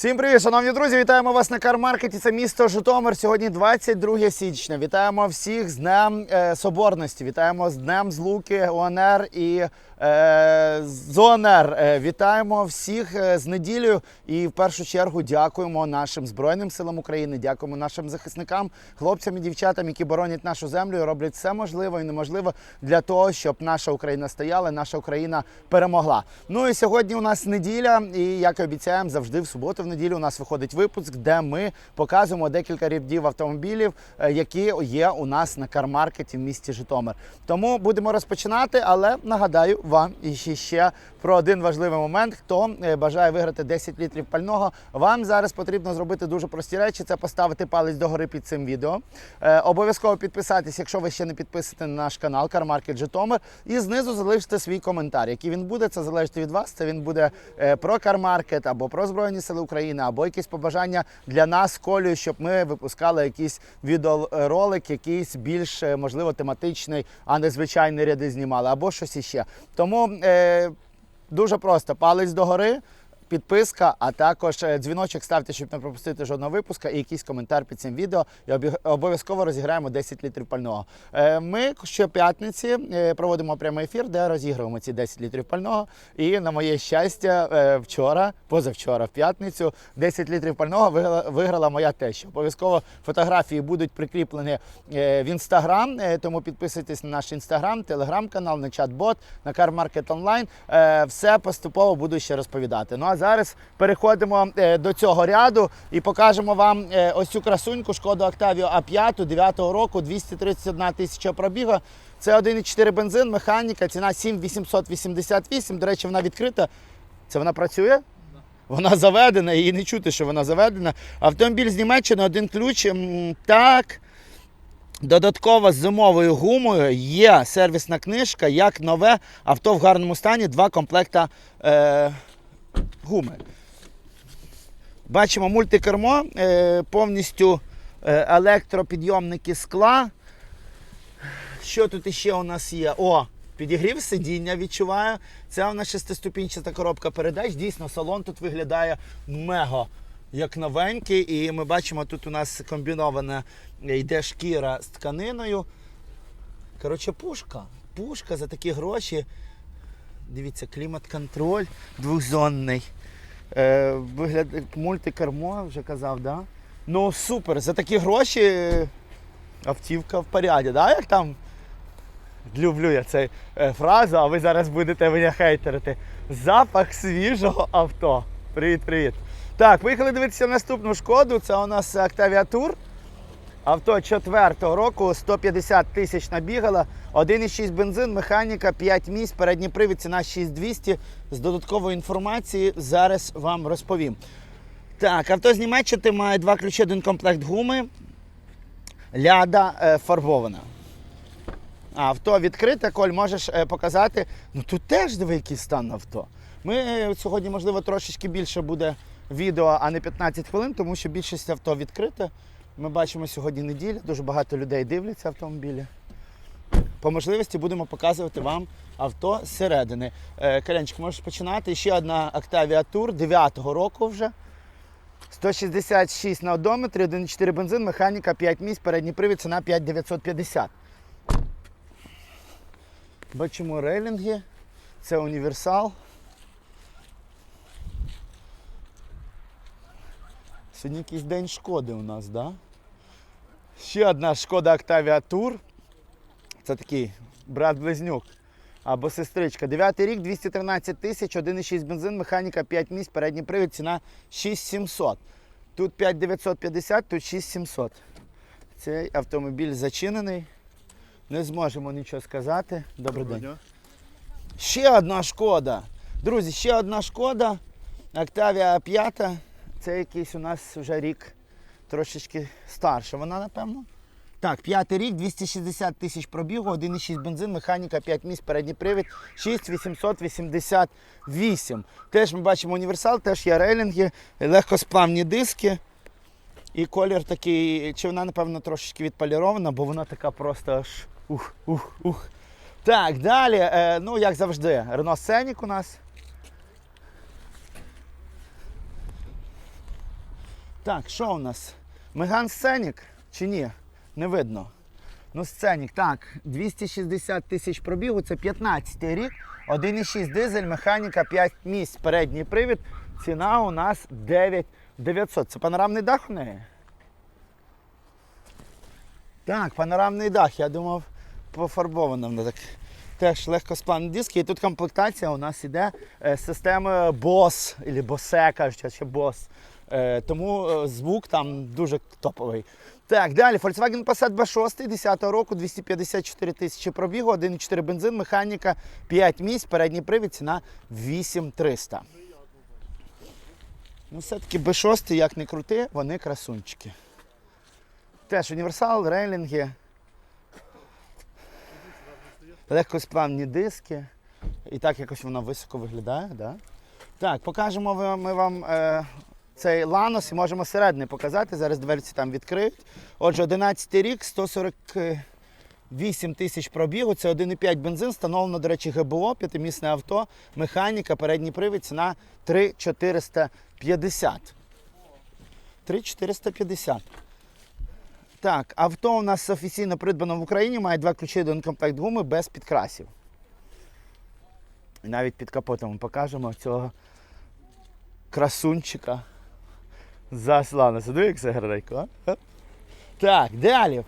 Всім привіт, шановні друзі! Вітаємо вас на кармаркеті. Це місто Житомир. Сьогодні 22 січня. Вітаємо всіх з Днем е, Соборності. Вітаємо з Днем Злуки, УНР і е, з ОНР. Е, вітаємо всіх е, з неділею. І в першу чергу дякуємо нашим Збройним силам України. Дякуємо нашим захисникам, хлопцям і дівчатам, які боронять нашу землю і роблять все можливе і неможливе для того, щоб наша Україна стояла, наша Україна перемогла. Ну і сьогодні у нас неділя, і як і обіцяємо, завжди в суботу, неділю у нас виходить випуск, де ми показуємо декілька рядів автомобілів, е, які є у нас на кармаркеті в місті Житомир. Тому будемо розпочинати, але нагадаю вам і ще, про один важливий момент. Хто е, бажає виграти 10 літрів пального, вам зараз потрібно зробити дуже прості речі: це поставити палець догори під цим відео. Е, обов'язково підписатись, якщо ви ще не підписані на наш канал Кармаркет Житомир. І знизу залиште свій коментар. Який він буде, це залежить від вас. Це він буде про Кармаркет або про Збройні Сили України, або якісь побажання для нас колію, щоб ми випускали якийсь відеоролик, якийсь більш е, можливо тематичний, а не звичайний ряди знімали, або щось іще. Тому е, дуже просто палець догори. Підписка, а також е, дзвіночок ставте, щоб не пропустити жодного випуска, і якийсь коментар під цим відео. І обов'язково розіграємо 10 літрів пального. Е, Ми щоп'ятниці е, проводимо прямий ефір, де розігруємо ці 10 літрів пального. І на моє щастя, вчора, позавчора, в п'ятницю, 10 літрів пального виграла, моя теща. Обов'язково фотографії будуть прикріплені в інстаграм, тому підписуйтесь на наш інстаграм, телеграм-канал, на чат-бот, на CarMarket Online. Е, Все поступово буду ще розповідати. Ну а зараз переходимо е, до цього ряду і покажемо вам е, ось цю красуньку шкоду Octavia A5 9 року, 231 тисяча пробіга. Це 1,4 бензин, механіка, ціна 7888. До речі, вона відкрита. Це вона працює? Вона заведена, її не чути, що вона заведена. Автомобіль з Німеччини, один ключ. Так. Додатково з зимовою гумою є сервісна книжка, як нове авто в гарному стані, два комплекта е, гуми. Бачимо мультикермо, е, повністю е, електропідйомники скла. Що тут іще у нас є? О, підігрів сидіння відчуваю. Це у нас шестиступінчата коробка передач. Дійсно, салон тут виглядає мега як новенький. І ми бачимо, тут у нас комбінована е, йде шкіра з тканиною. Коротше, пушка. Пушка за такі гроші. Дивіться, клімат-контроль двохзонний. Е, вигляд, мультикермо, вже казав, да? Ну супер, за такі гроші е, автівка в поряді, да? Як там люблю я цю е, фразу, а ви зараз будете мене хейтерити. Запах свіжого авто. Привіт, привіт. Так, поїхали дивитися наступну шкоду. Це у нас Tour. Авто 4-го року, 150 тисяч набігала, 1,6 бензин, механіка, 5 місць, передній привід, ціна 6200. З додаткової інформації зараз вам розповім. Так, авто з Німеччини має два ключі, один комплект гуми. Ляда е, фарбована. Авто відкрите, Коль, можеш е, показати. Ну тут теж диви, який стан авто. Ми е, сьогодні, можливо, трошечки більше буде відео, а не 15 хвилин, тому що більшість авто відкрите. Ми бачимо сьогодні неділя, дуже багато людей дивляться автомобілі. По можливості будемо показувати вам авто зсередини. Е, Калянчик, можеш починати. Ще одна Octavia Tour 9-го року вже. 166 на одометрі, 1,4 бензин, механіка 5 місць, передній привід, ціна 5950. Бачимо рейлінги. Це універсал. Сьогодні якийсь день шкоди у нас, да? Ще одна шкода Octavia Tour. Це такий брат-близнюк або сестричка. Дев'ятий рік, 213 тисяч, 1,6 бензин, механіка 5 місць, передній привід, ціна 6700. Тут 5950, тут 6700. Цей автомобіль зачинений. Не зможемо нічого сказати. Добрий день. Ще одна шкода. Друзі, ще одна шкода. Octavia 5. Це якийсь у нас вже рік трошечки старша. Вона, напевно. Так, п'ятий рік, 260 тисяч пробігу, 1,6 бензин, механіка 5 місць, передній привід, 6888. Теж ми бачимо універсал, теж є рейлінги, легкосплавні диски. І колір такий, чи вона, напевно, трошечки відполірована, бо вона така просто аж ух, ух, ух. Так, далі, е, ну як завжди, Renault Scenic у нас. Так, що у нас? Меган Сценік чи ні? Не видно. Ну, Сценік, так, 260 тисяч пробігу, це 15 рік, 1,6 дизель, механіка 5 місць, передній привід. Ціна у нас 9900. Це панорамний дах у неї? Так, панорамний дах. Я думав, пофарбовано воно так. Теж легкосплавні диски. І тут комплектація у нас іде е, з системи BOS, або BOSE, кажуть, ще BOS. Е, тому е, звук там дуже топовий. Так, далі Volkswagen Passat B6 10 року, 254 тисячі пробігу, 1,4 бензин, механіка, 5 місць, передній привід, ціна 8300. Ну, все-таки B6, як не крути, вони красунчики. Теж універсал, рейлінги, легкосплавні диски. І так якось воно високо виглядає. Да? Так, покажемо ми вам е, цей ланос і можемо середній показати. Зараз дверці там відкриють. Отже, 11 рік, 148 тисяч пробігу, це 1,5 бензин, встановлено, до речі, ГБО, п'ятимісне авто, механіка, передній привід, ціна 3,450. 3,450. Так, авто у нас офіційно придбано в Україні, має два ключі, один комплект гуми без підкрасів. І навіть під капотом покажемо цього красунчика заслана. Сиди, як це гарненько? Так, далі.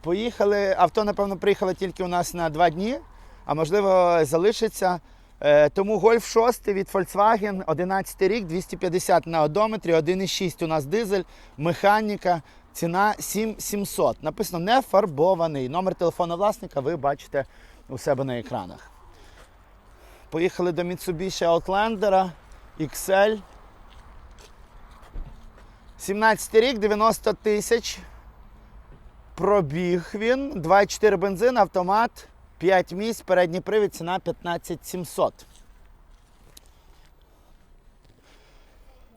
Поїхали. Авто, напевно, приїхало тільки у нас на два дні, а можливо залишиться. Е, Тому Golf 6 від Volkswagen, 11 рік, 250 на одометрі, 1,6 у нас дизель, механіка, ціна 7700. Написано не фарбований. Номер телефону власника ви бачите у себе на екранах. Поїхали до Mitsubishi Outlander XL. 17 рік, 90 тисяч. Пробіг він. 2,4 бензин, автомат, 5 місць, передній привід, ціна 15700.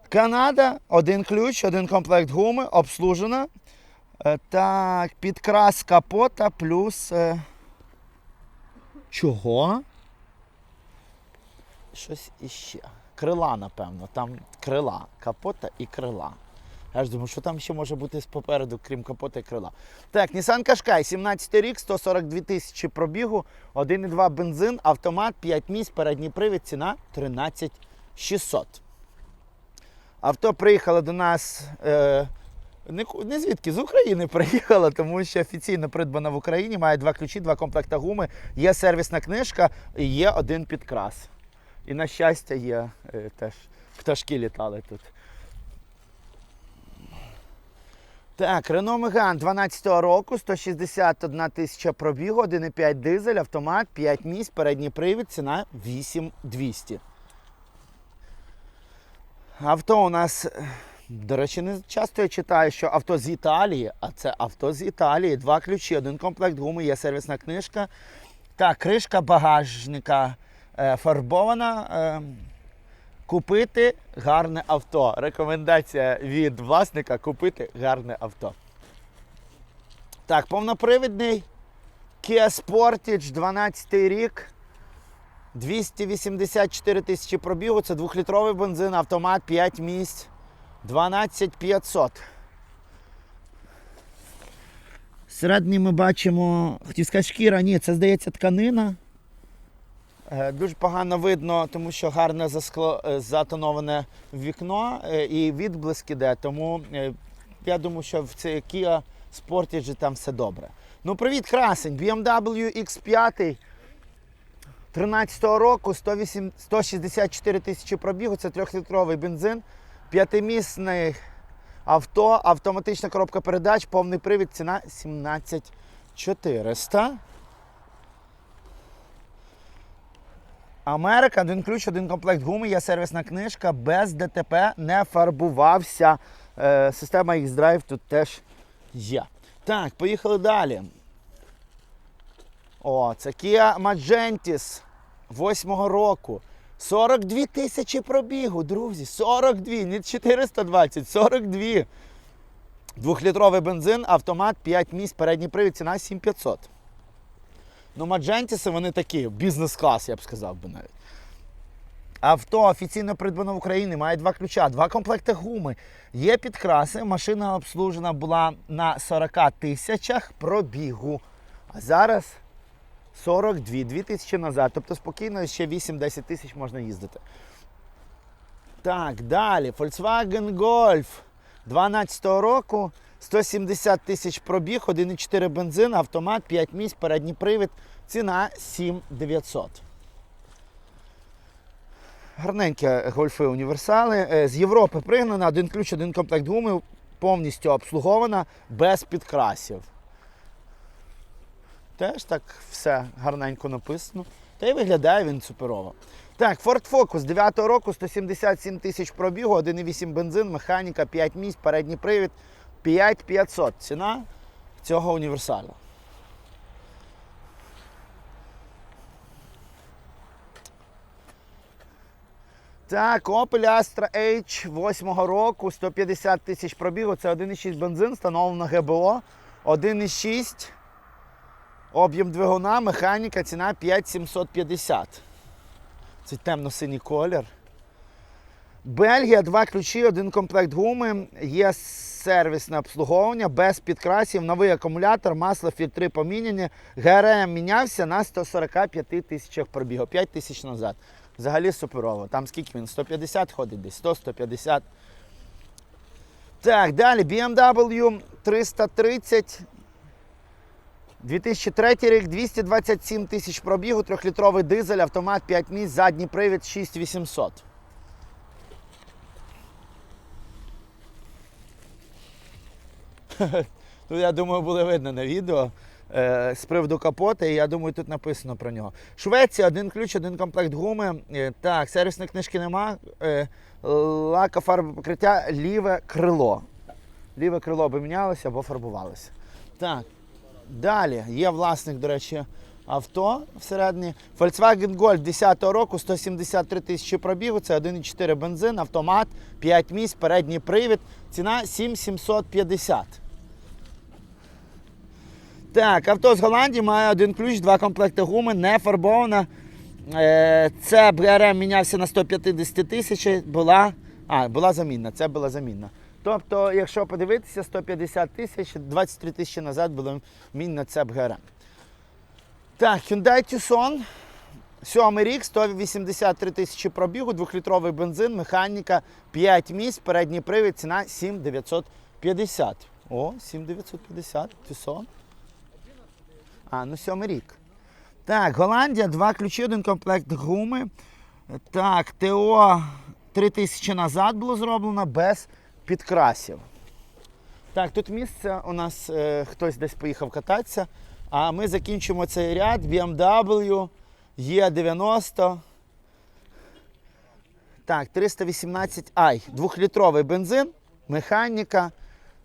Канада, один ключ, один комплект гуми, обслужена. Е, Так, підкрас капота плюс. е, Чого? Щось іще. Крила, напевно. Там крила. Капота і крила. Я ж думаю, що там ще може бути попереду, крім капота і крила. Так, Nissan Qashqai, 17 рік, 142 тисячі пробігу, 1,2 бензин, автомат, 5 місць, передній привід, ціна 13 600. Авто приїхало до нас е, не, не звідки, з України приїхало, тому що офіційно придбано в Україні, має два ключі, два комплекта гуми, є сервісна книжка і є один підкрас. І на щастя є е, теж пташки літали тут. Так, Renault Megane 12 року, 161 тисяча пробігу, 1,5 дизель, автомат, 5 місць, передній привід, ціна 8200. Авто у нас, до речі, не часто я читаю, що авто з Італії, а це авто з Італії. Два ключі, один комплект гуми, є сервісна книжка. Так, кришка багажника е, фарбована. Е, Купити гарне авто. Рекомендація від власника купити гарне авто. Так, повнопривідний Kia Sportage 12 рік. 284 тисячі пробігу. Це 2-літровий бензин, автомат 5 місць. 12500. Всередині ми бачимо, хотів сказати, шкіра, ні, це здається тканина. Е, Дуже погано видно, тому що гарне заскло, е, затоноване вікно е, і відблиск іде. Тому я думаю, що в цій Kia Sportage там все добре. Ну, привіт, красень! BMW X5 13-го року 108, 164 тисячі пробігу, це трьохлітровий бензин, п'ятимісний авто, автоматична коробка передач, повний привід, ціна 17400. Америка, один ключ, один комплект гуми, є сервісна книжка, без ДТП не фарбувався. Е, система X-Drive тут теж є. Так, поїхали далі. О, це Kia Magentis 8-го року. 42 тисячі пробігу, друзі. 42, не 420, 42. Двохлітровий бензин, автомат, 5 місць, передній привід, ціна 7500. Ну, Маджентіси вони такі, бізнес-клас, я б сказав би навіть. Авто офіційно придбано в Україні, має два ключа, два комплекти гуми. Є підкраси. Машина обслужена була на 40 тисячах пробігу. А зараз 42, 2 тисячі назад. Тобто спокійно ще 8-10 тисяч можна їздити. Так, далі. Volkswagen Golf 12 року. 170 тисяч пробіг, 1,4 бензин, автомат, 5 місць, передній привід. Ціна 7900. Гарненькі гольфи універсали. Е, З Європи пригнана, один ключ, один комплект гуми, повністю обслугована, без підкрасів. Теж так все гарненько написано. Та й виглядає він суперово. Так, Ford Focus 9 року, 177 тисяч пробігу, 1,8 бензин, механіка, 5 місць, передній привід, 5500. Ціна цього універсалу. Так, Opel Astra H 8 року, 150 тисяч пробігу. Це 1,6 бензин, встановлено ГБО. 1,6. Об'єм двигуна, механіка, ціна 5750. Це темно-синій колір. Бельгія, два ключі, один комплект гуми. Є сервісне обслуговування без підкрасів, новий акумулятор, масло, фільтри поміняні. ГРМ мінявся на 145 тисячах пробігу, 5 тисяч назад. Взагалі суперово. Там скільки він? 150 ходить десь, 100-150. Так, далі BMW 330. 2003 рік, 227 тисяч пробігу, 3-літровий дизель, автомат 5 місць, задній привід 6800. Тут, я думаю, буде видно на відео е, з приводу капота, і я думаю, тут написано про нього. Швеція, один ключ, один комплект гуми. Е, так, сервісної книжки нема. Е, лака фарби покриття, ліве крило. Ліве крило би мінялося або фарбувалося. Так, Далі є власник, до речі, авто всередині. Volkswagen Golf 10 року, 173 тисячі пробігу, це 1,4 бензин, автомат, 5 місць, передній привід. Ціна 7750. Так, авто з Голландії має один ключ, два комплекти гуми, не фарбована. Е, Це БРМ мінявся на 150 тисяч, була, а, була замінна, це була замінна. Тобто, якщо подивитися, 150 тисяч, 23 тисячі назад було мінна це БГРМ. Так, Hyundai Tucson. Сьомий рік, 183 тисячі пробігу, 2-літровий бензин, механіка, 5 місць, передній привід, ціна 7950. О, 7950, Tucson. А, ну сьомий рік. Так, Голландія, два ключі, один комплект гуми. Так, ТО 3000 назад було зроблено без підкрасів. Так, тут місце у нас е, хтось десь поїхав кататися. А ми закінчимо цей ряд BMW E90. Так, 318i. Двохлітровий бензин, механіка,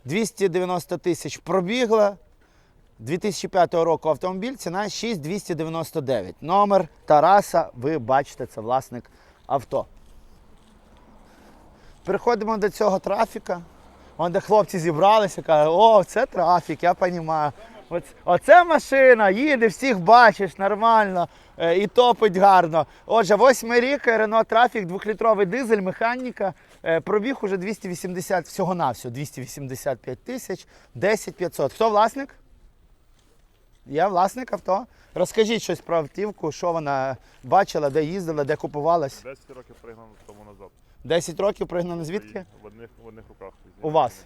290 тисяч пробігла. 2005 року автомобіль, ціна 6299. Номер Тараса, ви бачите, це власник авто. Переходимо до цього трафіка. Вон де хлопці зібралися, кажуть, о, це трафік, я розумію. Оце, машина, їде, всіх бачиш, нормально е, і топить гарно. Отже, восьмий рік Renault Trafic, двохлітровий дизель, механіка. Е, Пробіг уже 280 всього-навсього, 285 тисяч, 10 500. Хто власник? Я власник авто. Розкажіть щось про автівку, що вона бачила, де їздила, де купувалась. 10 років пригнано тому назад. 10 років пригнано звідки? В одних, в одних руках. У вас.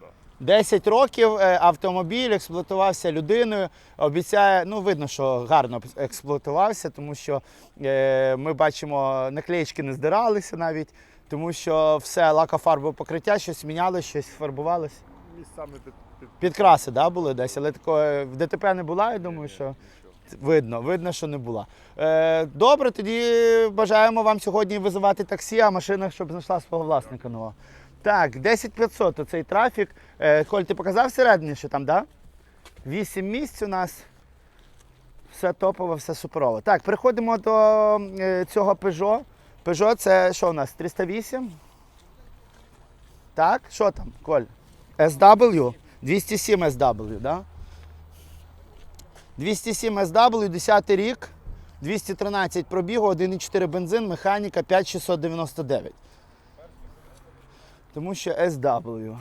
Да. 10 років е, автомобіль експлуатувався людиною. Обіцяє, ну видно, що гарно експлуатувався, тому що е, ми бачимо, наклеїчки не здиралися навіть, тому що все лакофарбове покриття, щось міняло, щось фарбувалося. Місцями Підкраси да, були десь, але такої в ДТП не була, я думаю, що. Видно, видно, що не була. Е, добре, тоді бажаємо вам сьогодні визивати таксі, а машина, щоб знайшла свого власника нового. Так, 10500 оцей трафік. Е, Коль, ти показав всередині, що там, так? Да? 8 місць у нас. Все топово, все суперово. Так, переходимо до е, цього Peugeot. Peugeot це що у нас? 308? Так, що там, Коль? SW? 207 SW? Да? 207 SW, 10 рік, 213 пробігу, 1,4 бензин, механіка 5699. Тому що SW.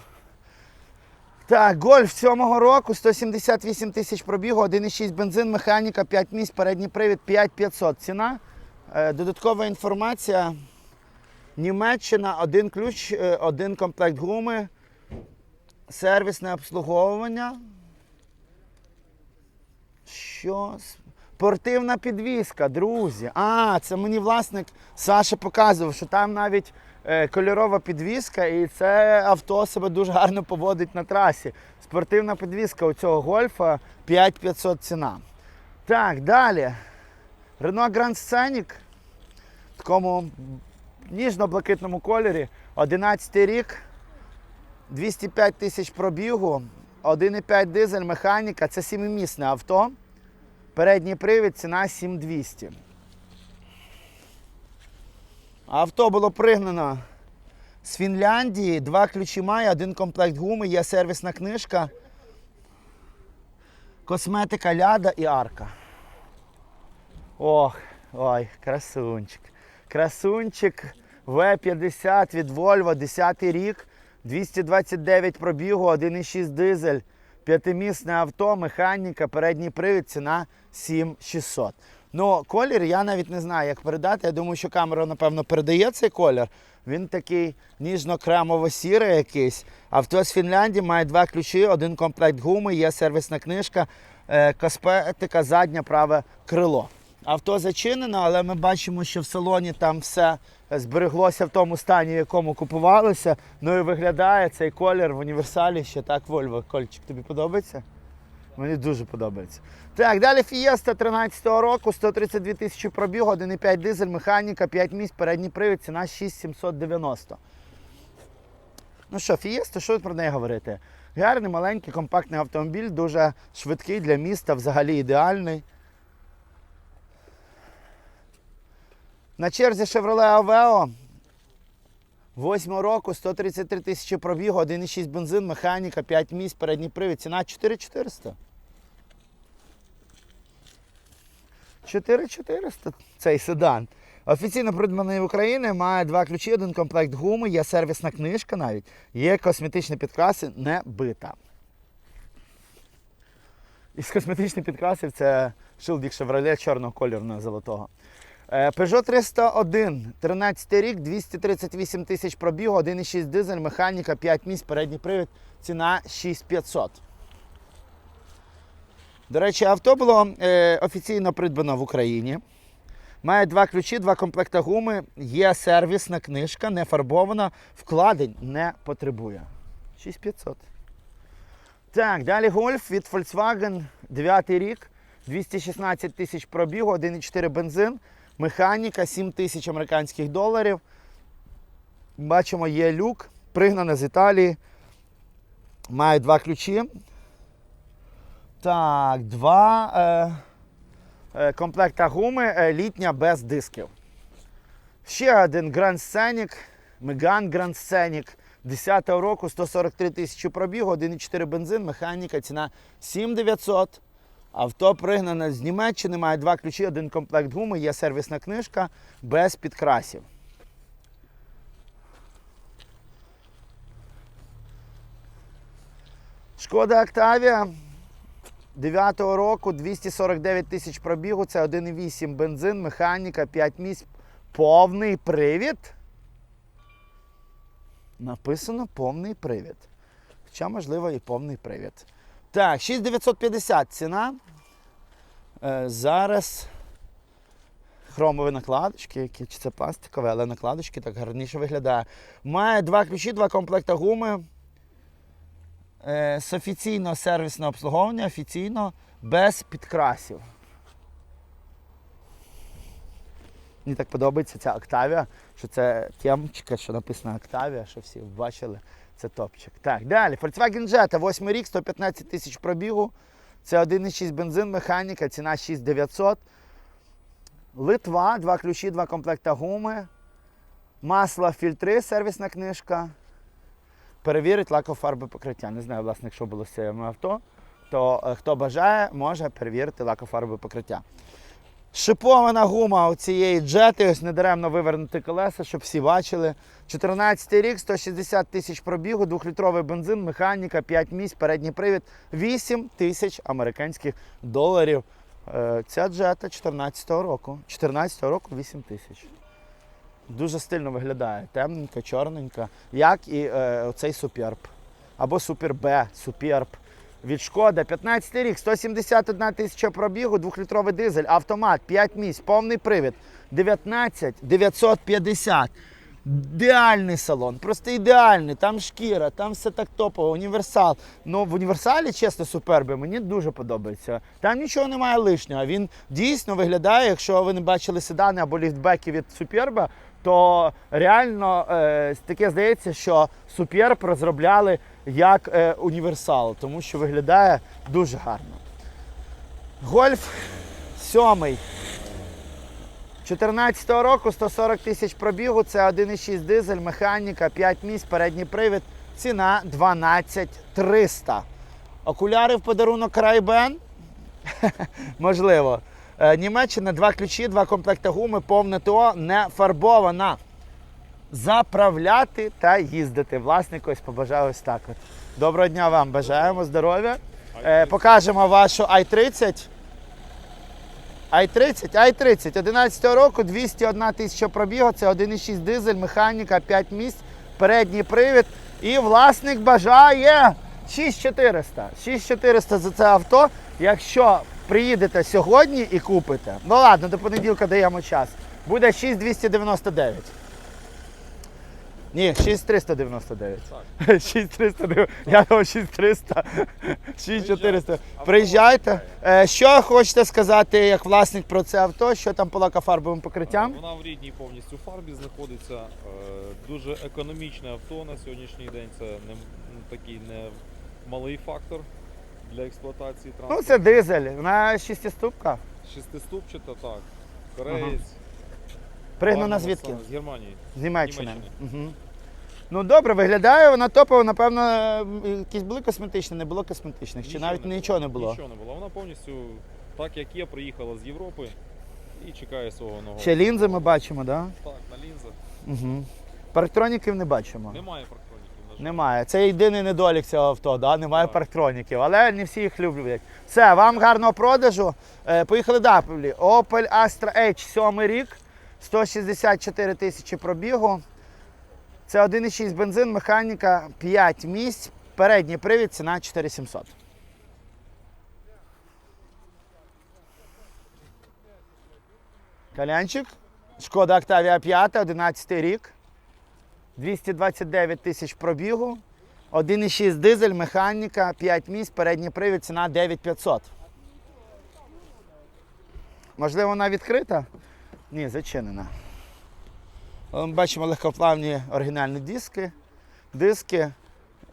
Так, гольф 7-го року, 178 тисяч пробігу, 1,6 бензин, механіка, 5 місць, передній привід 5500. Ціна. Е, Додаткова інформація. Німеччина, один ключ, е, один комплект гуми, сервісне обслуговування. Що? Спортивна підвізка, друзі. А, це мені власник Саша показував, що там навіть е, кольорова підвізка, і це авто себе дуже гарно поводить на трасі. Спортивна підвізка у цього гольфа 5500 ціна. Так, далі. Renault Grand Scenic в такому ніжно-блакитному кольорі. 11 рік, 205 тисяч пробігу, 1,5 дизель, механіка. Це сімимісне авто. Передній привід, ціна 7200. Авто було пригнано з Фінляндії. Два ключі має, один комплект гуми, є сервісна книжка, косметика ляда і арка. Ох, ой, красунчик. Красунчик В50 від Volvo, 10 рік, 229 пробігу, 1,6 дизель, п'ятимісне авто, механіка, передній привід, ціна 7600. Ну, колір я навіть не знаю, як передати. Я думаю, що камера, напевно, передає цей колір. Він такий ніжно-кремово-сірий якийсь. Авто з Фінляндії має два ключі, один комплект гуми, є сервісна книжка, е, косметика, заднє праве крило. Авто зачинено, але ми бачимо, що в салоні там все збереглося в тому стані, в якому купувалося. Ну і виглядає цей колір в універсалі ще так Volvo. Кольчик, тобі подобається? Мені дуже подобається. Так, далі Fiesta 13-го року, 132 тисячі пробігу, 1,5 дизель, механіка, 5 місць, передній привід, ціна 6790. Ну що, Fiesta, що про неї говорити? Гарний, маленький, компактний автомобіль, дуже швидкий для міста, взагалі ідеальний. На черзі Chevrolet Aveo. 8 року, 133 тисячі пробігу, 1,6 бензин, механіка, 5 місць, передній привід. Ціна 4400. 4400 цей седан. Офіційно придбаний в Україні, має два ключі, один комплект гуми, є сервісна книжка навіть, є косметичні підкраси, не бита. Із косметичних підкрасів це шилдік Chevrolet чорного кольору золотого. Е, Peugeot 301, 13 рік, 238 тисяч пробігу, 1,6 дизель, механіка, 5 місць, передній привід, ціна 6500. До речі, авто було е, офіційно придбано в Україні. Має два ключі, два комплекта гуми, є сервісна книжка, не фарбована, вкладень не потребує. 6500. Так, далі гольф від Volkswagen, 9 рік, 216 тисяч пробігу, 1,4 бензин, механіка, 7 тисяч американських доларів. Бачимо, є люк, пригнане з Італії. Має два ключі. Так, два е, е, комплекта гуми, е, літня без дисків. Ще один Grand Scenic, Megane Grand Scenic 10-го року, 143 тисячі пробігу, 1,4 бензин, механіка, ціна 7900. Авто пригнане з Німеччини, має два ключі, один комплект гуми, є сервісна книжка без підкрасів. Шкода Октавія 9-го року 249 тисяч пробігу, це 1,8 бензин, механіка, 5 місць, повний привід. Написано повний привід. Хоча, можливо, і повний привід. Так, 6950 ціна. Е, зараз хромові накладочки, які чи це пластикові, але накладочки так гарніше виглядає. Має два ключі, два комплекта гуми. Е, з офіційного сервісного обслуговування, офіційно, без підкрасів. Мені так подобається ця Октавія, що це темчика, що написано Октавія, що всі бачили. Це топчик. Так, далі. Volkswagen Jetta, 8 рік, 115 тисяч пробігу. Це 1,6 бензин, механіка, ціна 6900. Литва, два ключі, два комплекта гуми. Масло, фільтри, сервісна книжка. Перевірить лакофарби покриття. Не знаю, власне, якщо було з цим авто, то е, хто бажає, може перевірити лакофарби покриття. Шипована гума у цієї джети, ось недаремно вивернути колеса, щоб всі бачили. 14 рік, 160 тисяч пробігу, 2-літровий бензин, механіка, 5 місць, передній привід, 8 тисяч американських доларів. Е, Ця джета 14-го року. 14-го року 8 тисяч. Дуже стильно виглядає. Темненька, чорненька, як і е, оцей Суперб. Або Супер Б, Суперб. Від Шкода, 15 рік, 171 тисяча пробігу, 2-літровий дизель, автомат, 5 місць, повний привід, 19 950. Ідеальний салон, просто ідеальний. Там шкіра, там все так топово, універсал. Ну, в універсалі, чесно, суперби, мені дуже подобається. Там нічого немає лишнього. Він дійсно виглядає, якщо ви не бачили седани або ліфтбеки від суперба, то реально е, таке здається, що суперб розробляли як е, універсал, тому що виглядає дуже гарно. Гольф сьомий. 14-го року 140 тисяч пробігу, це 1,6 дизель, механіка, 5 місць, передній привід, ціна 12 300. Окуляри в подарунок Райбен? Можливо. Е, Німеччина, два ключі, два комплекти гуми, повне ТО, не фарбована. Заправляти та їздити. Власник ось побажав ось так. От. Доброго дня вам, бажаємо здоров'я. Е, покажемо вашу i30. i30, i30, 11 року, 201 тисяча пробігу, це 1,6 дизель, механіка, 5 місць, передній привід. І власник бажає 6400. 6400 за це авто. Якщо приїдете сьогодні і купите, ну ладно, до понеділка даємо час, буде 6299. Ні, 6399. 6300, я думав 6300, 6400. Приїжджайте. Е, Що хочете сказати як власник про це авто? Що там по лакофарбовим покриттям? Вона в рідній повністю фарбі знаходиться. Е, Дуже економічне авто на сьогоднішній день. Це не такий не малий фактор для експлуатації Ну, це дизель, вона шестиступка. Шестиступчата, так. Кореєць. Пригнана звідки? З Германії. З Німеччини. Угу. Ну добре, виглядає вона топово, напевно, якісь були косметичні, не було косметичних, чи навіть нічого не було. Нічого не було. Вона повністю так, як є, приїхала з Європи і чекає свого нового. Ще лінзи ми бачимо, так? Так, на лінзах. Угу. Парктроніків не бачимо. Немає парктроніків, на жаль. Немає. Це єдиний недолік цього авто, да? немає парктроніків, але не всі їх люблять. Все, вам гарного продажу. Е, поїхали далі. Opel Astra H 7 рік, 164 тисячі пробігу. Це 1,6 бензин, механіка 5 місць, передній привід, ціна 4700. Калянчик. Шкода Octavia 5, 11 рік. 229 тисяч пробігу. 1,6 дизель, механіка, 5 місць, передній привід, ціна 9500. Можливо, вона відкрита? Ні, зачинена. Ми бачимо легкоплавні оригінальні диски, диски.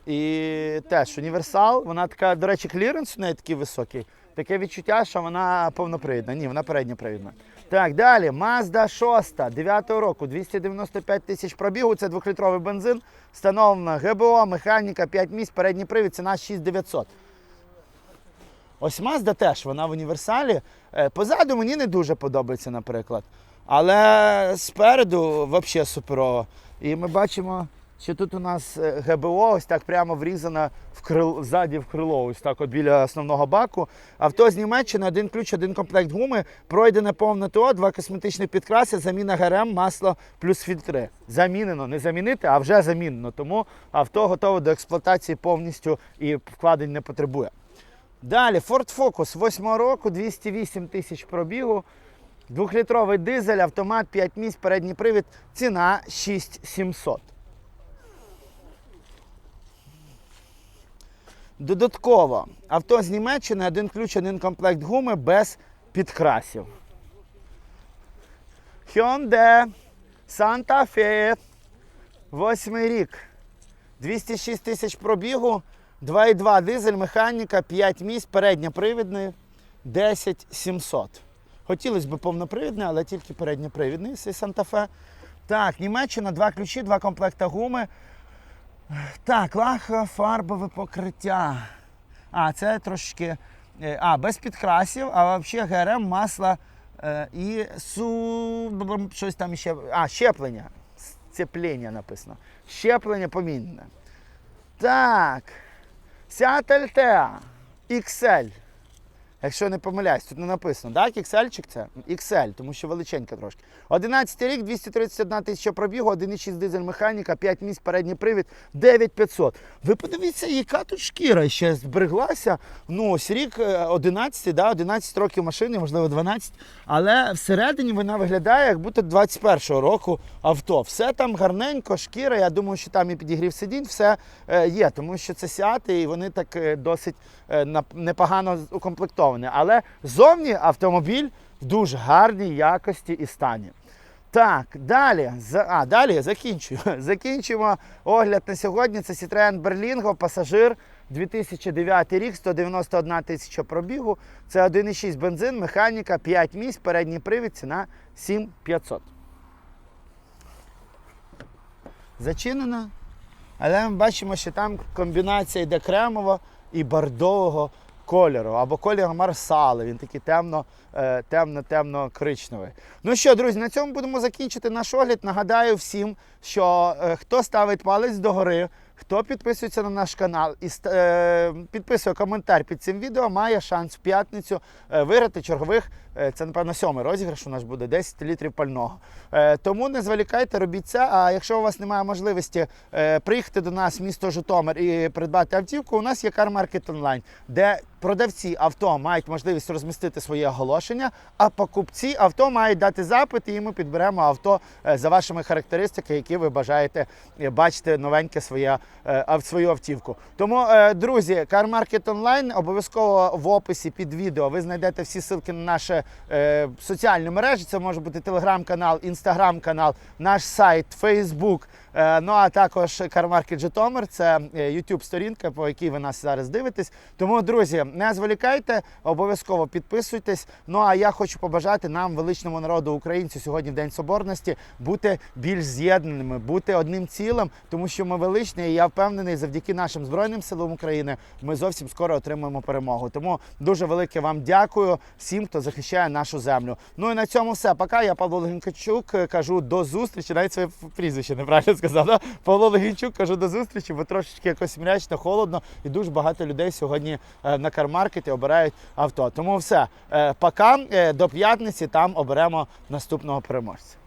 І теж універсал. Вона така, до речі, кліренс у неї такий високий. Таке відчуття, що вона повнопривідна. Ні, вона передньопривідна. Так, далі. Mazda 6 9 року, 295 тисяч пробігу. Це 2-літровий бензин. Встановлена ГБО, механіка, 5 місць, передній привід, ціна 6900. Ось Mazda теж, вона в універсалі. Е, Позаду мені не дуже подобається, наприклад. Але спереду взагалі суперово. І ми бачимо, що тут у нас е, ГБО ось так прямо врізано в крил, ззаді в крило, ось так от біля основного баку. Авто з Німеччини, один ключ, один комплект гуми, пройдене повне ТО, два косметичні підкраси, заміна ГРМ, масло плюс фільтри. Замінено, не замінити, а вже замінено. Тому авто готове до експлуатації повністю і вкладень не потребує. Далі Ford Focus 8 року, 208 тисяч пробігу. Двохлітровий дизель, автомат, 5 місць, передній привід, ціна 6700. Додатково авто з Німеччини, один ключ, один комплект гуми без підкрасів. Hyundai Santa Fe. Восьмий рік. 206 тисяч пробігу, 2,2 дизель, механіка, 5 місць, передньопривідний, 10 700. Хотілося б повнопривідний, але тільки передньопривідний цей Санта-Фе. Так, Німеччина, два ключі, два комплекта гуми. Так, лахо, фарбове покриття. А, це трошки. е, А, без підкрасів, а взагалі ГРМ масло Е, і су... щось там ще. А, щеплення. Сцеплення написано. Щеплення помінне. Так. Altea XL. Якщо не помиляюсь, тут не написано. Так, XL це? XL, тому що величенька трошки. 11 рік, 231 тисяча пробігу, 1,6 дизель механіка, 5 місць, передній привід, 9500. Ви подивіться, яка тут шкіра ще збереглася. Ну, ось рік е, 11, да, 11 років машини, можливо, 12. Але всередині вона виглядає, як будто 21-го року авто. Все там гарненько, шкіра. Я думаю, що там і підігрів сидінь, все е, є, тому що це сіати, і вони так е, досить е, непогано укомплектовані. Але зовні автомобіль в дуже гарній якості і стані. Так, далі. А, далі закінчую. Закінчуємо огляд на сьогодні. Це Citroen Berlingo, пасажир 2009 рік, 191 тисяча пробігу. Це 1,6 бензин, механіка, 5 місць, передній привід, ціна 7500. Зачинена. Але ми бачимо, що там комбінація йде кремового і бордового кольору, або кольору марсали. Він такий темно, е. Ну що, друзі, на цьому будемо закінчити наш огляд. Нагадаю всім, що е, хто ставить палець догори, хто підписується на наш канал і е, підписує коментар під цим відео, має шанс в п'ятницю виграти чергових. Це, напевно, сьомий розіграш. У нас буде 10 літрів пального. Тому не зволікайте, робіть це. А якщо у вас немає можливості приїхати до нас в місто Житомир і придбати автівку, у нас є Car Market Online, де продавці авто мають можливість розмістити своє оголошення, а покупці авто мають дати запит, і ми підберемо авто е, за вашими характеристиками, які ви бажаєте е, бачити новеньке своє, е, свою автівку. Тому, друзі, Car Market Online обов'язково в описі під відео ви знайдете всі ссылки на наші соціальні мережі. Це може бути телеграм-канал, інстаграм-канал, наш сайт, Фейсбук. Е, Ну а також Car Market Житомир, це YouTube сторінка, по якій ви нас зараз дивитесь. Тому, друзі, не зволікайте, обов'язково підписуйтесь. Ну а я хочу побажати нам, величному народу українцю, сьогодні День Соборності, бути більш з'єднаними, бути одним цілим, тому що ми величні, і я впевнений, завдяки нашим збройним силам України ми зовсім скоро отримаємо перемогу. Тому дуже велике вам дякую всім, хто захищає нашу землю. Ну і на цьому все. Пока я Павло Легенкачук е, кажу до зустрічі. Навіть своє прізвище неправильно сказав. Да? Павло Логінчук, кажу до зустрічі, бо трошечки якось мрячно, холодно, і дуже багато людей сьогодні е, на кармаркеті обирають авто. Тому все, Е, пока Е, до п'ятниці там оберемо наступного переможця.